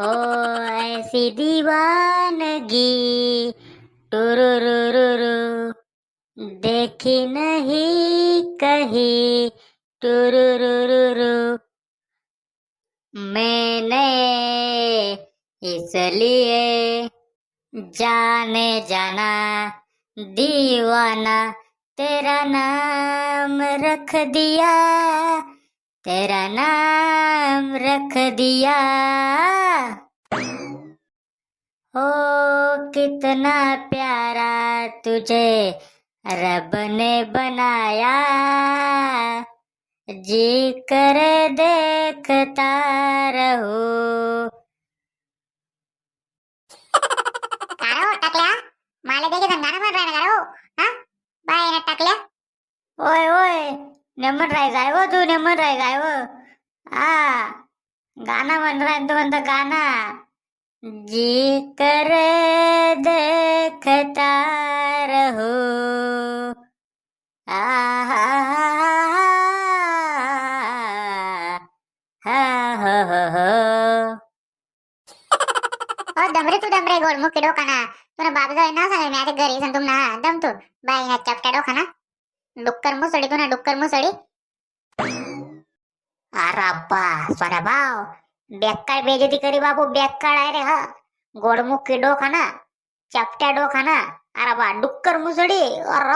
ओ ऐसी दीवानगी। टुरुरुरुरु। देखी नहीं कहीं। टुरुरुरुरु। मैंने इसलिए जाने जाना दीवाना तेरा नाम रख दिया। तेरा नाम रख दिया। हो कितना प्यारा तुझे रब ने बनाया। जी कर देखता रहूं कारो टाकल्या मला देखील गाणं म्हण राहिला कारो हा बाय ना टाकल्या ओय ओय नेमन राहायचं आहे व तू नेमन राहायचं आहे व. हा गाणं म्हण राय तू म्हणतो गाणं. जी कर देखता रहो आ हा हा हा हा हो दमरे तू दमरे गोड मुख्य डोकाना. तुला बाबा जाय ना सांगा मी आता घरी सांग ना दम तू. बाय ना चपटा डोकाना. डुक्कर मुसळी कोणा डुक्कर मुसळी. अरे स्वरा सोन्या भाव बेक्काळ बेजती करी बाबू बेक्काळ आहे रे हा. गोडमुखी डोखाना चपट्या डोखाना अरे बा डुक्कर मुसडी अरे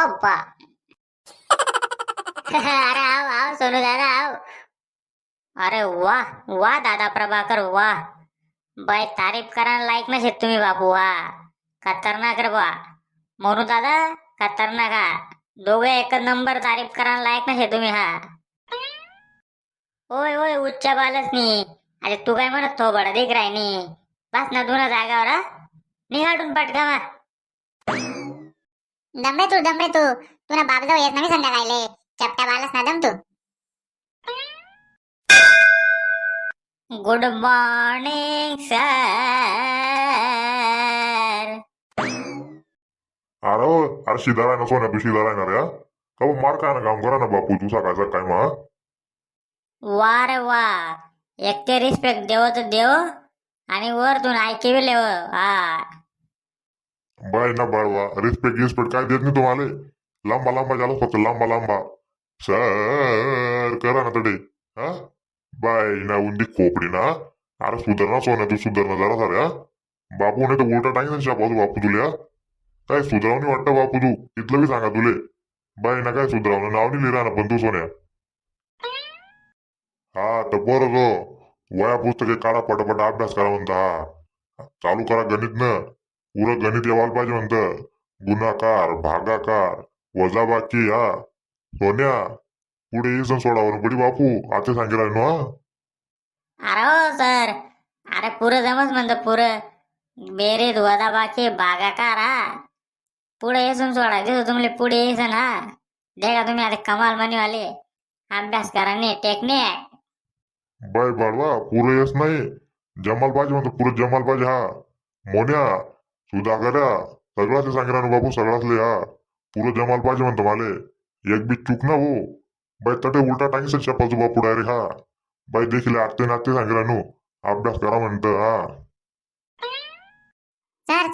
अरे आव आव सोनू दादा आव. अरे वा वा दादा प्रभाकर वा बाय तारीफ करायला लायक नसेल तुम्ही बापू वा खतरनाक रे बा. मोनू दादा खतरनाक हा दोघे एक नंबर तारीफ करायला लायक नसेल तुम्ही हा. होय होय उच्च बालच नी. अरे तू काय म्हणत तो बडा देख राय नी. बस ना दोन जागावर हा? निघाडून पटका मा दमरे तू दमरे तू. तुला बाबा जाऊ येत नाही संध्याकाळले. चपटा बालच ना दम तू. गुड मॉर्निंग सर अरे अरे आहे ना सोन्या तू शिदार आहे ना रे हा? का बा मार काय ना काम करा ना बापू तू सकाळचा काय मा वा रे वा. एक ते रिस्पेक्ट देव तर देव आणि वरतून ऐकेवी लेव हा. बाय ना बाळवा रिस्पेक्ट रिस्पेक्ट काय देत नाही तुम्हाला? लांबा लांबा झाला फक्त लांबा लांबा. सर करा ना तडे हा? बाय ना उंदी खोपडी ना अरे सुधारणा सोन्या तू सुधारणा जरा सारे हा? बापू नाही तर उलटा टांगी ना शापावतो बापू तुला? काय सुधारवणी वाटतं बापू तू? इथलं बी सांगा तुले. बाय ना काय सुधारवणं? नाव नाही लिहिरा ना पण तू सोन्या. हा तर बरं जो वया पुस्तके काढा पटापट अभ्यास करा म्हणता हा. चालू करा गणित न. पुरं गणित यावायला पाहिजे म्हणतं. गुणाकार भागाकार वजाबाकी हा. सोन्या पुढे सण सोडावर बडी बापू. आता सांगेल ना हा. अरे हो सर. अरे पुरं जमच म्हणतं पुरं. बेरीत वदा बाकी भागाकार हा. पुढे येसून सोडायचं तुम्हाला पुढे येसन हा देखा तुम्ही आता कमाल मनीवाले. अभ्यास करा नी टेक्निक बाय बाळवा पुरं येस नाही. जमाल पाहिजे म्हणतो पुरं जमाल पाहिजे हा. मोन्या सुधाकऱ्या सगळा ते सांगेल ना बापू सगळाच ले हा. पुरं जमाल पाहिजे म्हणतो माले. एक बी चूक ना हो. बाय तटे उलटा टांगी चप्पाचो बापू डायरेक्ट हा. बाय देखील आते नाते सांगेल नो अभ्यास करा म्हणतं हा. सर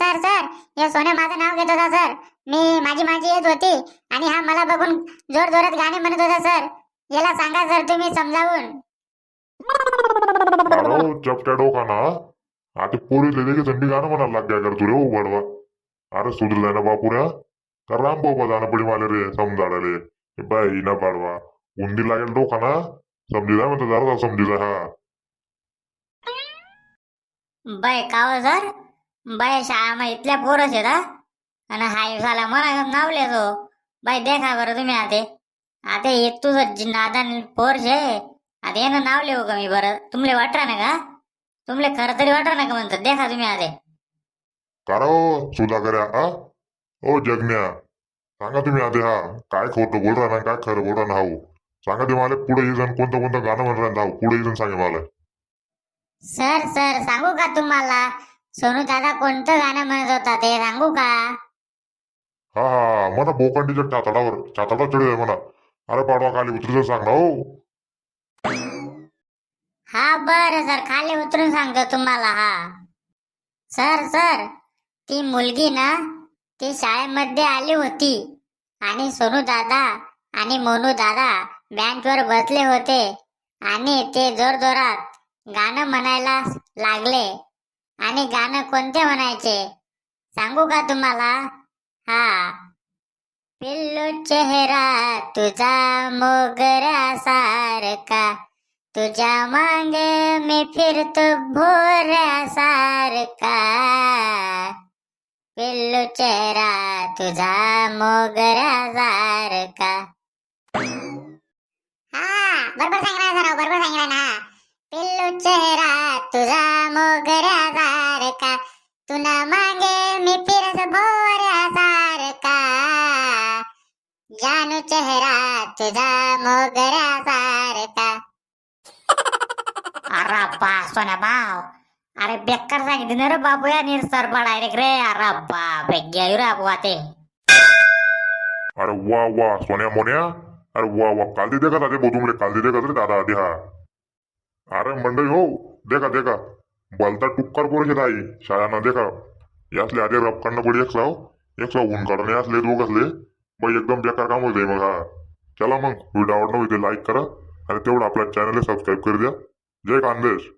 हे सोन्या माझं नाव घेत होता सर. मी माझी माझी येत होती आणि हा मला बघून जोर जोरात गाणे म्हणत होता सर. याला सांगा सर तुम्ही समजावून. अरे चपट्या डोकाना. आता पोरी लेले की थंडी गाणं म्हणायला लाग कर तू रे ओ बडवा अरे सुधरलाय ना बापुऱ्या. का राम बाबा जाणं पडी माले रे समजाडा रे बाई ना बाडवा उंदी लागेल डोकाना. समजी जाय म्हणतो जरा समजी जाय हा बाय काव सर? बाय शाळा इथल्या पोरच आहेत हा. आणि हाय झाला मला नावले तो. बाय देखा बरं तुम्ही आते. आता हे तुझं नादान पोरच आहे आता येणं नाव लिहू का मी बरं? तुमले वाटरा ना का? तुमले खरं तरी वाटरा ना का म्हणतात? देखा तुम्ही आते. करा हो सुधाकऱ्या हा. ओ जगन्या सांगा तुम्ही आधी हा. काय खोटं बोल राहा ना काय खरं बोल राहा ना हाऊ. सांगा ते मला पुढे येईन कोणतं कोणतं गाणं म्हण राहा हाऊ. पुढे येईन सांगे मला. सर सर सांगू का तुम्हाला? सोनू दादा कोणतं गाणं म्हणत होता ते सांगू का? हा हा म्हणा बोकांडीच्या छाताडावर छाताडा चढ म्हणा अरे पाडवा खाली उतरीचं सांग ना हो. हा बरं सर खाली उतरून सांगतो तुम्हाला हा. सर सर ती मुलगी ना ती शाळेमध्ये आली होती. आणि सोनू दादा आणि मोनू दादा बेंचवर बसले होते. आणि ते जोर जोरात गाणं म्हणायला लागले. आणि गाणं कोणते म्हणायचे? सांगू का तुम्हाला? हा. पिल्लू चेहरा तुझा मोगरा सारखा. तुझ्या मागे मी फिरतो भोऱ्या सारखा. पिल्लू चेहरा तुझा मोगरा सारखा. हा बरोबर सांगितलं बरोबर सांगितलं ना. पिल्लू चेहरा तुझा मोगरा तुना मागे मी फिरत भोऱ्या सारखा जानू चेहरा तुझा मोगऱ्या सारखा अरे बा सोन्या भाव. अरे बेकार सांगितलं ना रे बाबू या निरसर डायरेक्ट रे अरे बाप रे गेलो रे बाबू ते. अरे वा वा सोन्या मोन्या. अरे वा वा काल दे देखा दादे बोतुमले काल दे देखा रे दादा आधी हा अरे मंडळी हो देखा देखा. बलता टुक्कर पोरचे आई शाळांना देखा यासले आधी रपकांना पडी एक साव एक साव ऊन काढणे असले दोघ असले मग एकदम बेकार काम होते मग हा चला मग व्हिडिओ आवडणं होते लाईक करा आणि तेवढं आपल्या चॅनलला सबस्क्राईब कर द्या. जय खानदेश